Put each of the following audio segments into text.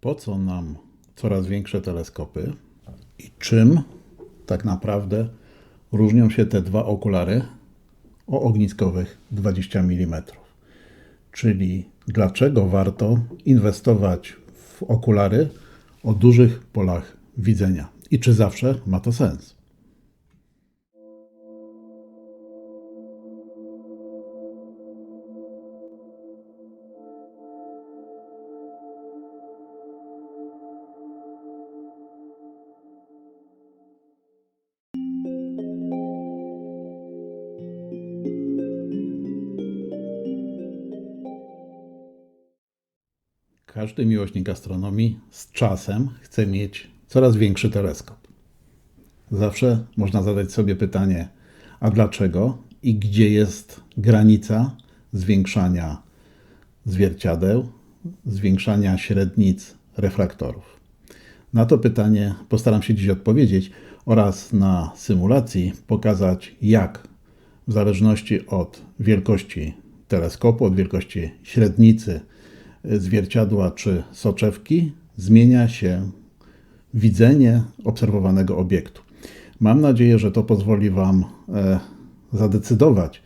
Po co nam coraz większe teleskopy i czym tak naprawdę różnią się te dwa okulary o ogniskowych 20 mm? Czyli dlaczego warto inwestować w okulary o dużych polach widzenia i czy zawsze ma to sens? Każdy miłośnik astronomii z czasem chce mieć coraz większy teleskop. Zawsze można zadać sobie pytanie, a dlaczego i gdzie jest granica zwiększania zwierciadeł, zwiększania średnic refraktorów. Na to pytanie postaram się dziś odpowiedzieć oraz na symulacji pokazać, jak w zależności od wielkości teleskopu, od wielkości średnicy zwierciadła czy soczewki zmienia się widzenie obserwowanego obiektu. Mam nadzieję, że to pozwoli Wam e, zadecydować,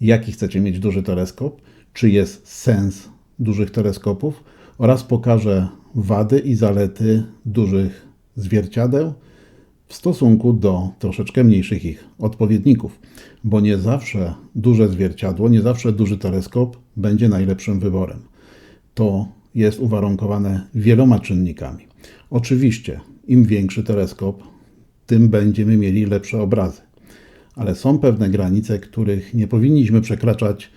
jaki chcecie mieć duży teleskop, czy jest sens dużych teleskopów oraz pokażę wady i zalety dużych zwierciadeł w stosunku do troszeczkę mniejszych ich odpowiedników, bo nie zawsze duże zwierciadło, nie zawsze duży teleskop będzie najlepszym wyborem to jest uwarunkowane wieloma czynnikami. Oczywiście, im większy teleskop, tym będziemy mieli lepsze obrazy. Ale są pewne granice, których nie powinniśmy przekraczać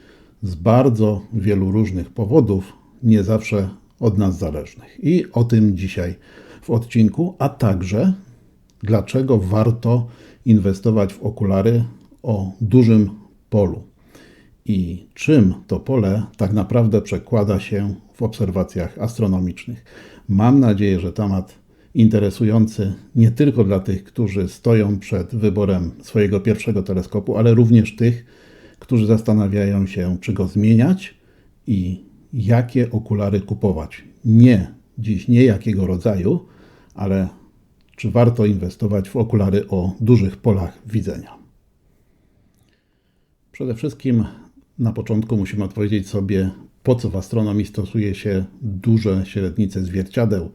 z bardzo wielu różnych powodów, nie zawsze od nas zależnych. I o tym dzisiaj w odcinku, a także dlaczego warto inwestować w okulary o dużym polu i czym to pole tak naprawdę przekłada się w obserwacjach astronomicznych. Mam nadzieję, że temat interesujący nie tylko dla tych, którzy stoją przed wyborem swojego pierwszego teleskopu, ale również tych, którzy zastanawiają się, czy go zmieniać i jakie okulary kupować. Nie dziś nie jakiego rodzaju, ale czy warto inwestować w okulary o dużych polach widzenia. Przede wszystkim na początku musimy odpowiedzieć sobie, po co w astronomii stosuje się duże średnice zwierciadeł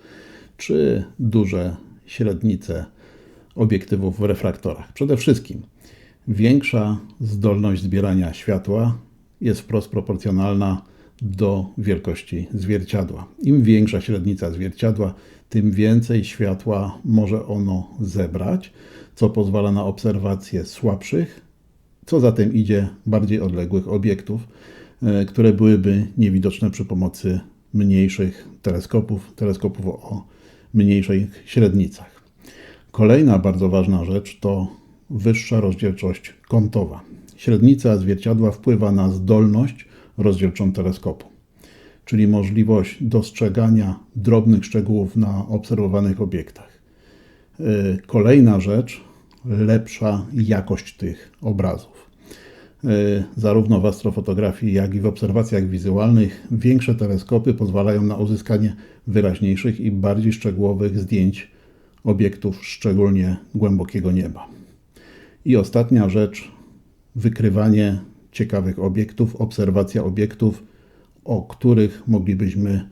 czy duże średnice obiektywów w refraktorach. Przede wszystkim większa zdolność zbierania światła jest wprost proporcjonalna do wielkości zwierciadła. Im większa średnica zwierciadła, tym więcej światła może ono zebrać, co pozwala na obserwację słabszych co za tym idzie bardziej odległych obiektów, które byłyby niewidoczne przy pomocy mniejszych teleskopów, teleskopów o mniejszych średnicach. Kolejna bardzo ważna rzecz to wyższa rozdzielczość kątowa. Średnica zwierciadła wpływa na zdolność rozdzielczą teleskopu, czyli możliwość dostrzegania drobnych szczegółów na obserwowanych obiektach. E, kolejna rzecz lepsza jakość tych obrazów. E, zarówno w astrofotografii, jak i w obserwacjach wizualnych większe teleskopy pozwalają na uzyskanie wyraźniejszych i bardziej szczegółowych zdjęć obiektów, szczególnie głębokiego nieba. I ostatnia rzecz, wykrywanie ciekawych obiektów, obserwacja obiektów, o których moglibyśmy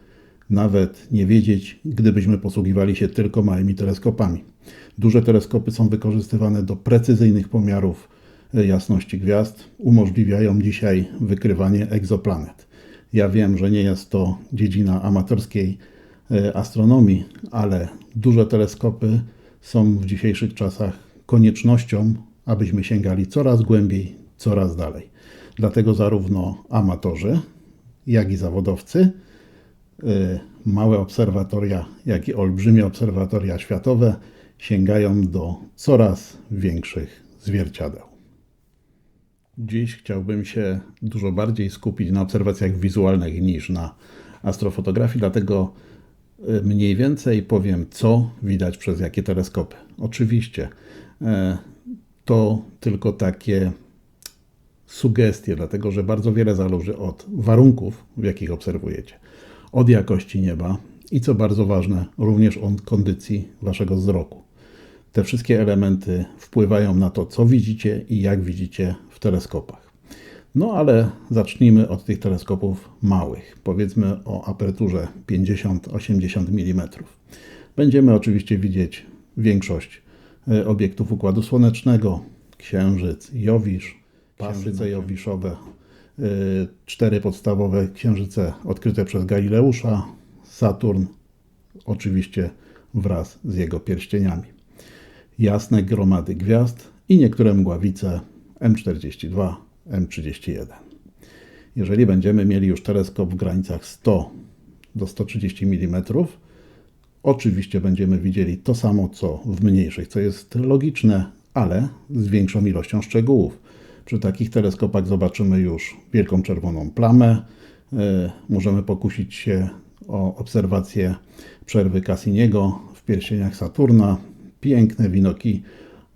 nawet nie wiedzieć, gdybyśmy posługiwali się tylko małymi teleskopami. Duże teleskopy są wykorzystywane do precyzyjnych pomiarów jasności gwiazd, umożliwiają dzisiaj wykrywanie egzoplanet. Ja wiem, że nie jest to dziedzina amatorskiej e, astronomii, ale duże teleskopy są w dzisiejszych czasach koniecznością, abyśmy sięgali coraz głębiej, coraz dalej. Dlatego zarówno amatorzy, jak i zawodowcy, e, małe obserwatoria, jak i olbrzymie obserwatoria światowe sięgają do coraz większych zwierciadeł. Dziś chciałbym się dużo bardziej skupić na obserwacjach wizualnych niż na astrofotografii, dlatego y, mniej więcej powiem, co widać przez jakie teleskopy. Oczywiście e, to tylko takie sugestie, dlatego że bardzo wiele zależy od warunków, w jakich obserwujecie. Od jakości nieba, i co bardzo ważne, również o kondycji waszego wzroku. Te wszystkie elementy wpływają na to, co widzicie i jak widzicie w teleskopach. No ale zacznijmy od tych teleskopów małych, powiedzmy o aperturze 50-80 mm. Będziemy oczywiście widzieć większość e, obiektów Układu Słonecznego, Księżyc, Jowisz, pasy jowiszowe, e, cztery podstawowe księżyce odkryte przez Galileusza, Saturn, oczywiście wraz z jego pierścieniami. Jasne gromady gwiazd i niektóre mgławice M42, M31. Jeżeli będziemy mieli już teleskop w granicach 100 do 130 mm, oczywiście będziemy widzieli to samo co w mniejszych, co jest logiczne, ale z większą ilością szczegółów. Przy takich teleskopach zobaczymy już wielką czerwoną plamę. E, możemy pokusić się o obserwację przerwy Cassiniego w pierścieniach Saturna. Piękne winoki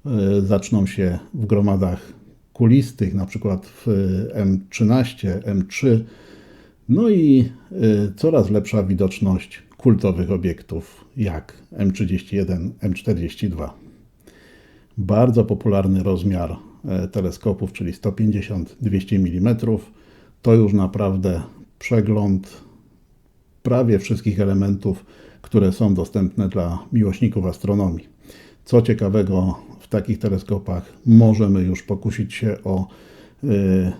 e, zaczną się w gromadach kulistych, na przykład w M13, M3. No i e, coraz lepsza widoczność kultowych obiektów jak M31, M42. Bardzo popularny rozmiar e, teleskopów, czyli 150-200 mm, to już naprawdę przegląd prawie wszystkich elementów, które są dostępne dla miłośników astronomii. Co ciekawego, w takich teleskopach możemy już pokusić się o y,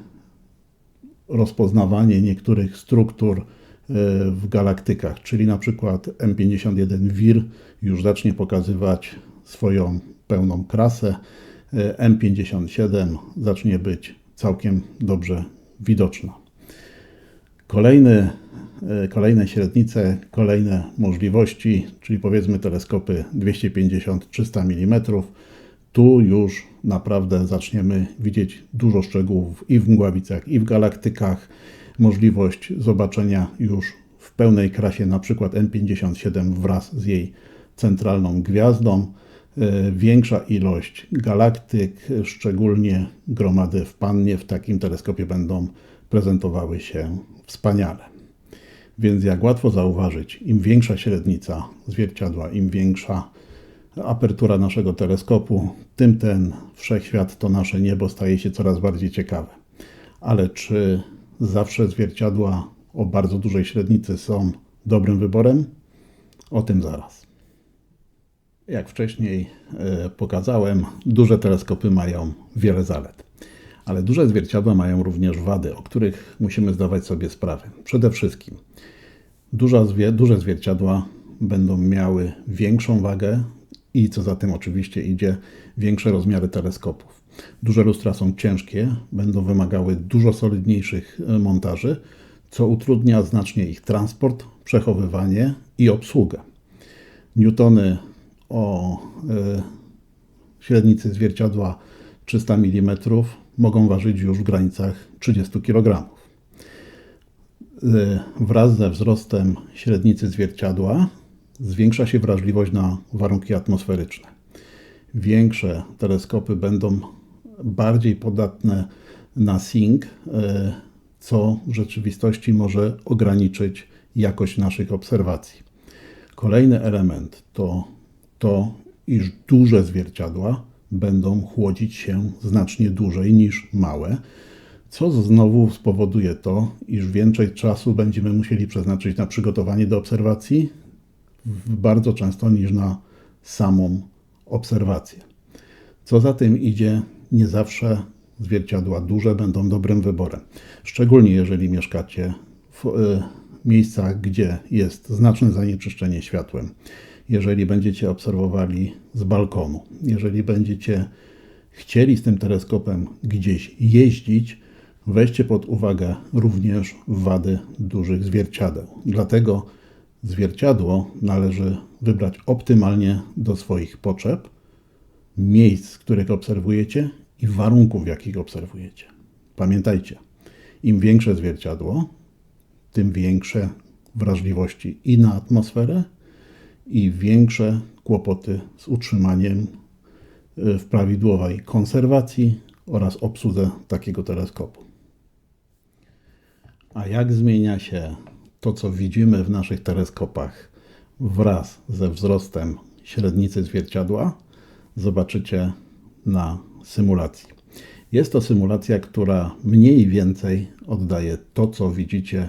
rozpoznawanie niektórych struktur y, w galaktykach, czyli na przykład M51 WIR już zacznie pokazywać swoją pełną krasę, y, M57 zacznie być całkiem dobrze widoczna. Kolejny kolejne średnice, kolejne możliwości, czyli powiedzmy teleskopy 250-300 mm. Tu już naprawdę zaczniemy widzieć dużo szczegółów i w mgławicach, i w galaktykach. Możliwość zobaczenia już w pełnej krasie, na przykład M57 wraz z jej centralną gwiazdą. E, większa ilość galaktyk, szczególnie gromady w Pannie, w takim teleskopie będą prezentowały się wspaniale. Więc jak łatwo zauważyć, im większa średnica zwierciadła, im większa apertura naszego teleskopu, tym ten wszechświat, to nasze niebo staje się coraz bardziej ciekawe. Ale czy zawsze zwierciadła o bardzo dużej średnicy są dobrym wyborem? O tym zaraz. Jak wcześniej e, pokazałem, duże teleskopy mają wiele zalet. Ale duże zwierciadła mają również wady, o których musimy zdawać sobie sprawę. Przede wszystkim duże, zwierciadła będą miały większą wagę i co za tym oczywiście idzie, większe rozmiary teleskopów. Duże lustra są ciężkie, będą wymagały dużo solidniejszych e, montaży, co utrudnia znacznie ich transport, przechowywanie i obsługę. Newtony o y, średnicy zwierciadła 300 mm mogą ważyć już w granicach 30 kg. Y, wraz ze wzrostem średnicy zwierciadła zwiększa się wrażliwość na warunki atmosferyczne. Większe teleskopy będą bardziej podatne na SING, y, co w rzeczywistości może ograniczyć jakość naszych obserwacji. Kolejny element to to, iż duże zwierciadła będą chłodzić się znacznie dłużej niż małe, co znowu spowoduje to, iż więcej czasu będziemy musieli przeznaczyć na przygotowanie do obserwacji, bardzo często niż na samą obserwację. Co za tym idzie, nie zawsze zwierciadła duże będą dobrym wyborem. Szczególnie jeżeli mieszkacie w y, miejscach, gdzie jest znaczne zanieczyszczenie światłem. Jeżeli będziecie obserwowali z balkonu, jeżeli będziecie chcieli z tym teleskopem gdzieś jeździć, Weźcie pod uwagę również wady dużych zwierciadeł. Dlatego zwierciadło należy wybrać optymalnie do swoich potrzeb, miejsc, których obserwujecie i warunków, w jakich obserwujecie. Pamiętajcie, im większe zwierciadło, tym większe wrażliwości i na atmosferę, i większe kłopoty z utrzymaniem y, w prawidłowej konserwacji oraz obsłudze takiego teleskopu. A jak zmienia się to, co widzimy w naszych teleskopach wraz ze wzrostem średnicy zwierciadła zobaczycie na symulacji. Jest to symulacja, która mniej więcej oddaje to, co widzicie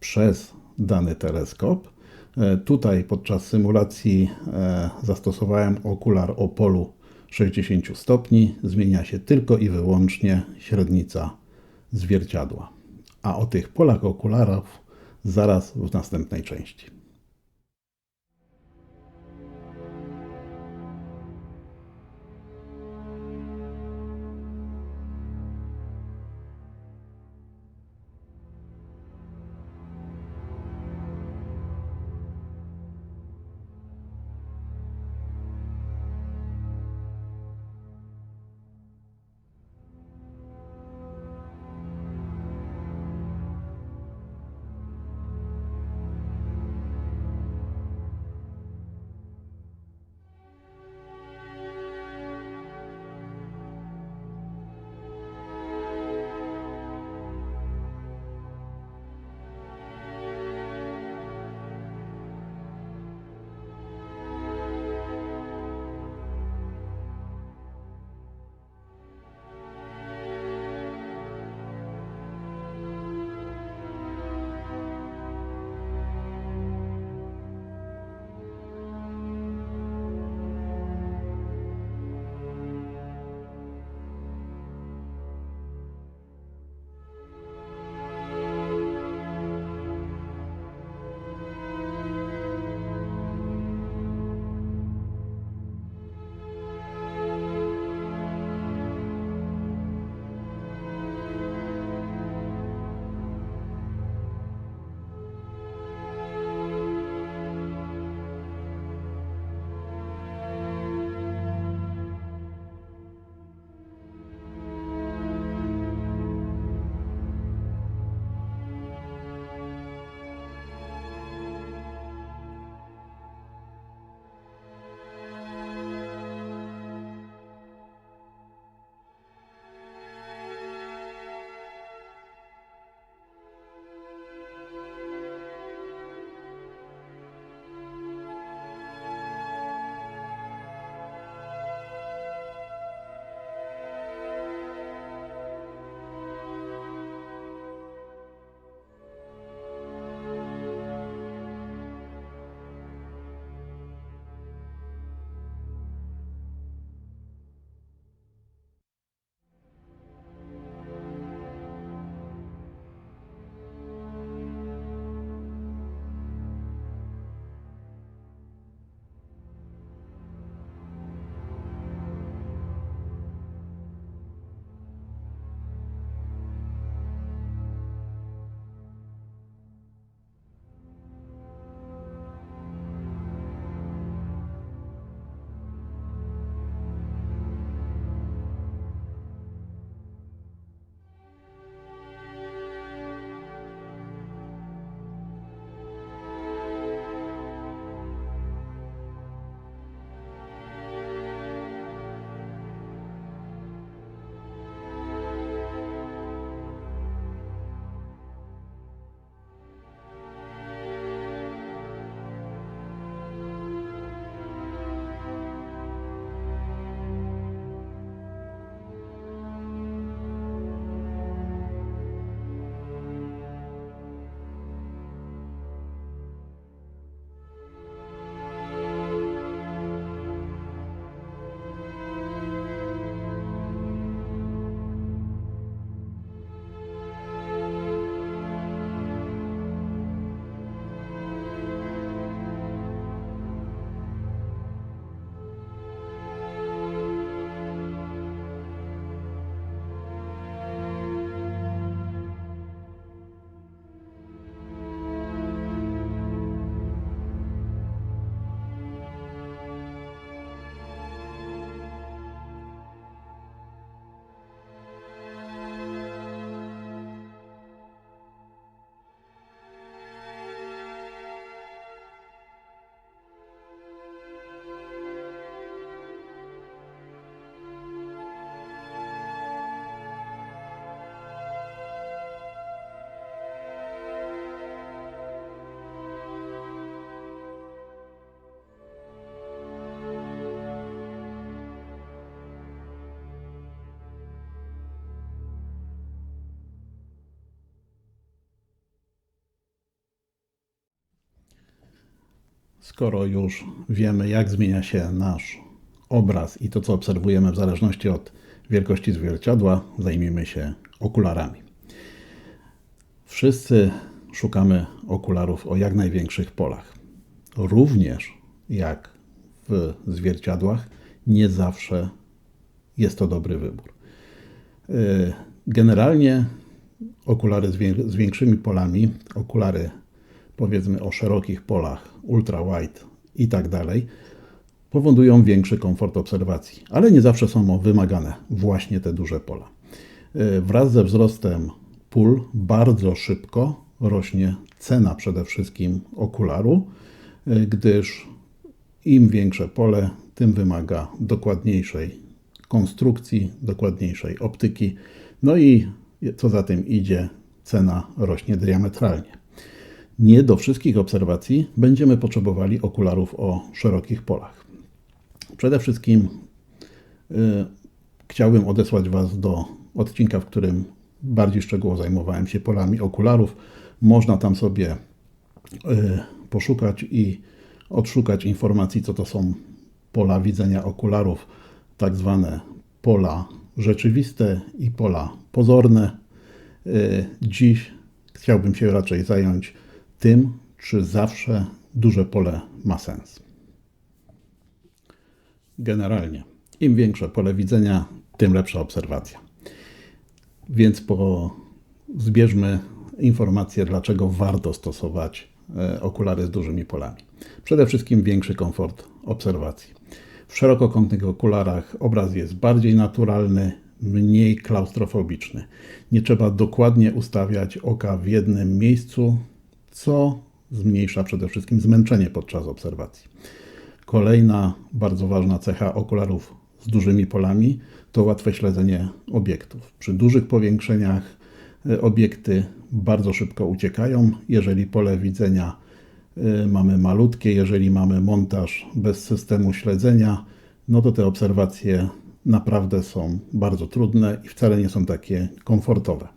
przez dany teleskop. E, Tutaj podczas symulacji e, zastosowałem okular o polu 60 stopni. Zmienia się tylko i wyłącznie średnica zwierciadła. A o tych polach okularów zaraz w następnej części. Skoro już wiemy, jak zmienia się nasz obraz i to, co obserwujemy w zależności od wielkości zwierciadła, zajmijmy się okularami. Wszyscy szukamy okularów o jak największych polach. Również jak w zwierciadłach, nie zawsze jest to dobry wybór. Y, generalnie okulary z większymi polami, okulary powiedzmy o szerokich polach, ultra wide i tak dalej, powodują większy komfort obserwacji, ale nie zawsze są wymagane właśnie te duże pola. Y, wraz ze wzrostem pól bardzo szybko rośnie cena przede wszystkim okularu, y, gdyż im większe pole, tym wymaga dokładniejszej konstrukcji, dokładniejszej optyki, no i co za tym idzie, cena rośnie diametralnie. Nie do wszystkich obserwacji będziemy potrzebowali okularów o szerokich polach. Przede wszystkim y, chciałbym odesłać Was do odcinka, w którym bardziej szczegółowo zajmowałem się polami okularów. Można tam sobie y, poszukać i odszukać informacji, co to są pola widzenia okularów, tak zwane pola rzeczywiste i pola pozorne. Y, dziś chciałbym się raczej zająć tym, czy zawsze duże pole ma sens. Generalnie, im większe pole widzenia, tym lepsza obserwacja. Więc po, zbierzmy informacje, dlaczego warto stosować e, okulary z dużymi polami. Przede wszystkim większy komfort obserwacji. W szerokokątnych okularach obraz jest bardziej naturalny, mniej klaustrofobiczny. Nie trzeba dokładnie ustawiać oka w jednym miejscu, co zmniejsza przede wszystkim zmęczenie podczas obserwacji. Kolejna bardzo ważna cecha okularów z dużymi polami to łatwe śledzenie obiektów. Przy dużych powiększeniach e, obiekty bardzo szybko uciekają. Jeżeli pole widzenia e, mamy malutkie, jeżeli mamy montaż bez systemu śledzenia, no to te obserwacje naprawdę są bardzo trudne i wcale nie są takie komfortowe.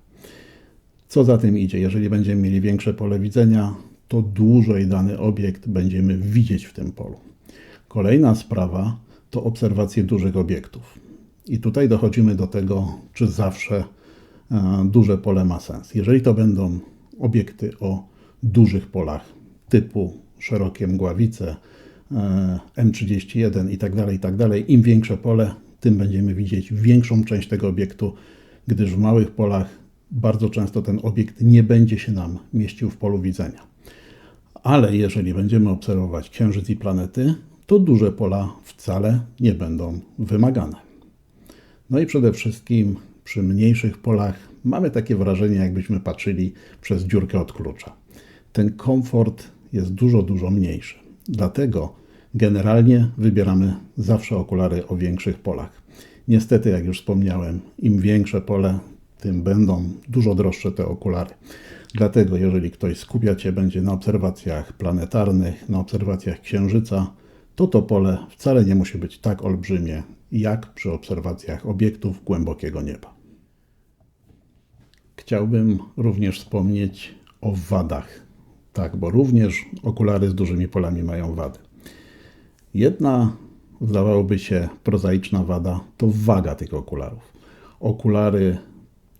Co za tym idzie, jeżeli będziemy mieli większe pole widzenia, to dłużej dany obiekt będziemy widzieć w tym polu. Kolejna sprawa to obserwacje dużych obiektów. I tutaj dochodzimy do tego, czy zawsze e, duże pole ma sens. Jeżeli to będą obiekty o dużych polach typu szerokie mgławice, e, M31 i tak dalej, i tak dalej, im większe pole, tym będziemy widzieć większą część tego obiektu, gdyż w małych polach bardzo często ten obiekt nie będzie się nam mieścił w polu widzenia. Ale jeżeli będziemy obserwować Księżyc i planety, to duże pola wcale nie będą wymagane. No i przede wszystkim przy mniejszych polach mamy takie wrażenie, jakbyśmy patrzyli przez dziurkę od klucza. Ten komfort jest dużo, dużo mniejszy. Dlatego generalnie wybieramy zawsze okulary o większych polach. Niestety, jak już wspomniałem, im większe pole, tym będą dużo droższe te okulary. Dlatego, jeżeli ktoś skupia się będzie na obserwacjach planetarnych, na obserwacjach Księżyca, to to pole wcale nie musi być tak olbrzymie, jak przy obserwacjach obiektów głębokiego nieba. Chciałbym również wspomnieć o wadach. Tak, bo również okulary z dużymi polami mają wady. Jedna, zdawałoby się, prozaiczna wada to waga tych okularów. Okulary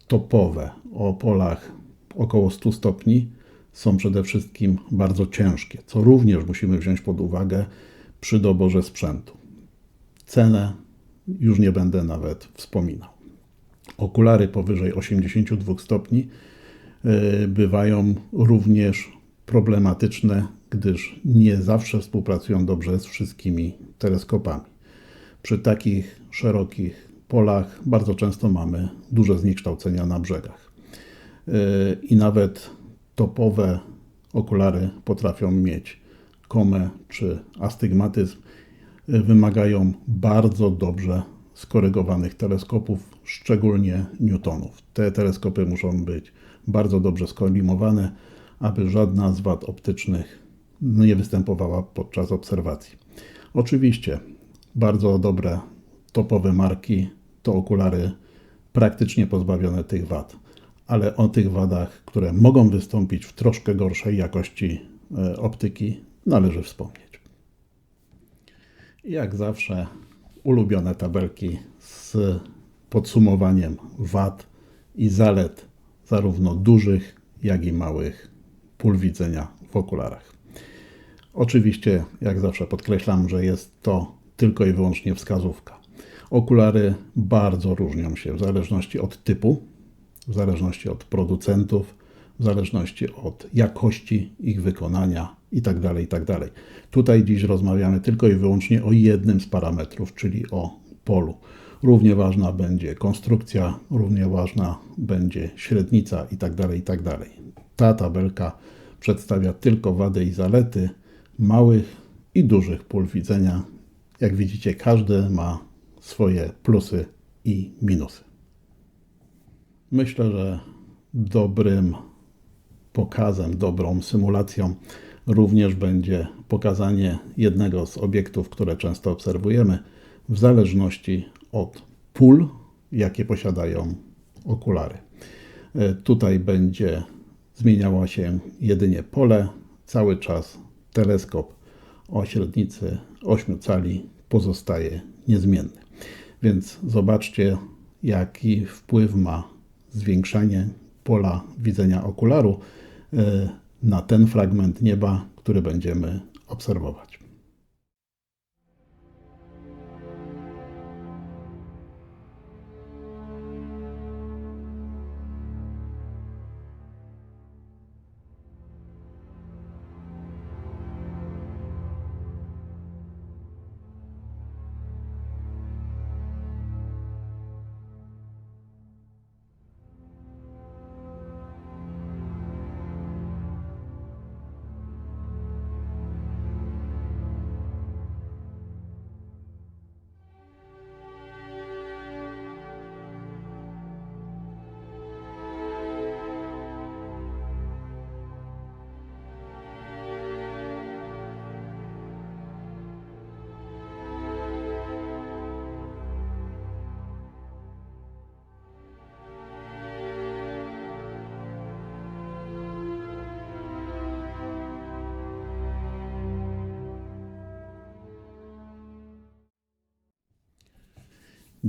topowe o polach około 100 stopni są przede wszystkim bardzo ciężkie, co również musimy wziąć pod uwagę przy doborze sprzętu. Cenę już nie będę nawet wspominał. Okulary powyżej 82 stopni e, bywają również problematyczne, gdyż nie zawsze współpracują dobrze z wszystkimi teleskopami. Przy takich szerokich polach bardzo często mamy duże zniekształcenia na brzegach. E, I nawet topowe okulary potrafią mieć komę czy astygmatyzm wymagają bardzo dobrze skorygowanych teleskopów, szczególnie Newtonów. Te teleskopy muszą być bardzo dobrze skolimowane, aby żadna z wad optycznych nie występowała podczas obserwacji. Oczywiście bardzo dobre topowe marki to okulary praktycznie pozbawione tych wad, ale o tych wadach, które mogą wystąpić w troszkę gorszej jakości e, optyki, należy wspomnieć. Jak zawsze ulubione tabelki z podsumowaniem wad i zalet zarówno dużych, jak i małych pól widzenia w okularach. Oczywiście, jak zawsze podkreślam, że jest to tylko i wyłącznie wskazówka. Okulary bardzo różnią się w zależności od typu, w zależności od producentów, w zależności od jakości ich wykonania itd. itd. Tutaj dziś rozmawiamy tylko i wyłącznie o jednym z parametrów, czyli o polu. Równie ważna będzie konstrukcja, równie ważna będzie średnica itd. itd. Ta tabelka przedstawia tylko wady i zalety małych i dużych pól widzenia. Jak widzicie, każdy ma swoje plusy i minusy. Myślę, że dobrym pokazem, dobrą symulacją również będzie pokazanie jednego z obiektów, które często obserwujemy, w zależności od pól, jakie posiadają okulary. E, tutaj będzie zmieniało się jedynie pole, cały czas teleskop o średnicy 8 cali pozostaje niezmienny. Więc zobaczcie, jaki wpływ ma zwiększenie pola widzenia okularu e, na ten fragment nieba, który będziemy obserwować.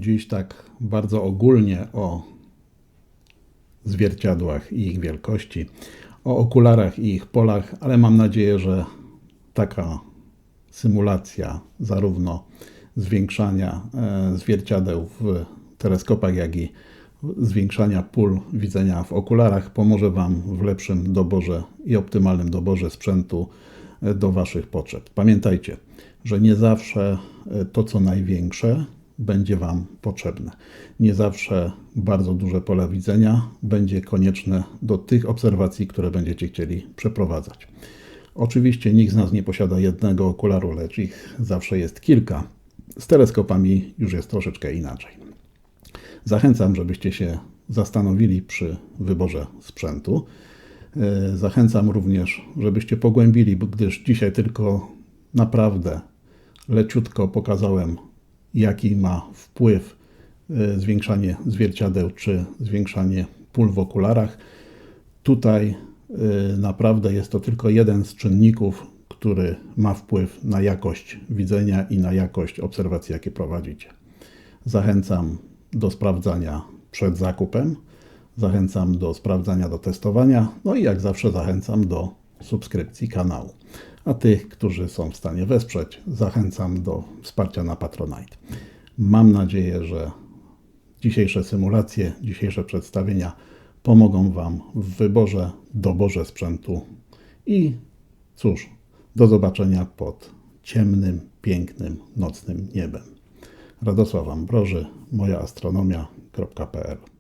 Dziś tak bardzo ogólnie o zwierciadłach i ich wielkości, o okularach i ich polach, ale mam nadzieję, że taka symulacja zarówno zwiększania e, zwierciadeł w teleskopach, jak i zwiększania pól widzenia w okularach pomoże Wam w lepszym doborze i optymalnym doborze sprzętu e, do Waszych potrzeb. Pamiętajcie, że nie zawsze e, to, co największe, będzie Wam potrzebne. Nie zawsze bardzo duże pole widzenia będzie konieczne do tych obserwacji, które będziecie chcieli przeprowadzać. Oczywiście nikt z nas nie posiada jednego okularu, lecz ich zawsze jest kilka. Z teleskopami już jest troszeczkę inaczej. Zachęcam, żebyście się zastanowili przy wyborze sprzętu. E, zachęcam również, żebyście pogłębili, gdyż dzisiaj tylko naprawdę leciutko pokazałem jaki ma wpływ e, zwiększanie zwierciadeł czy zwiększanie pól w okularach. Tutaj e, naprawdę jest to tylko jeden z czynników, który ma wpływ na jakość widzenia i na jakość obserwacji, jakie prowadzicie. Zachęcam do sprawdzania przed zakupem, zachęcam do sprawdzania, do testowania, no i jak zawsze zachęcam do subskrypcji kanału a tych, którzy są w stanie wesprzeć, zachęcam do wsparcia na Patronite. Mam nadzieję, że dzisiejsze symulacje, dzisiejsze przedstawienia pomogą Wam w wyborze, doborze sprzętu i cóż, do zobaczenia pod ciemnym, pięknym, nocnym niebem. Radosław Ambroży, mojaastronomia.pl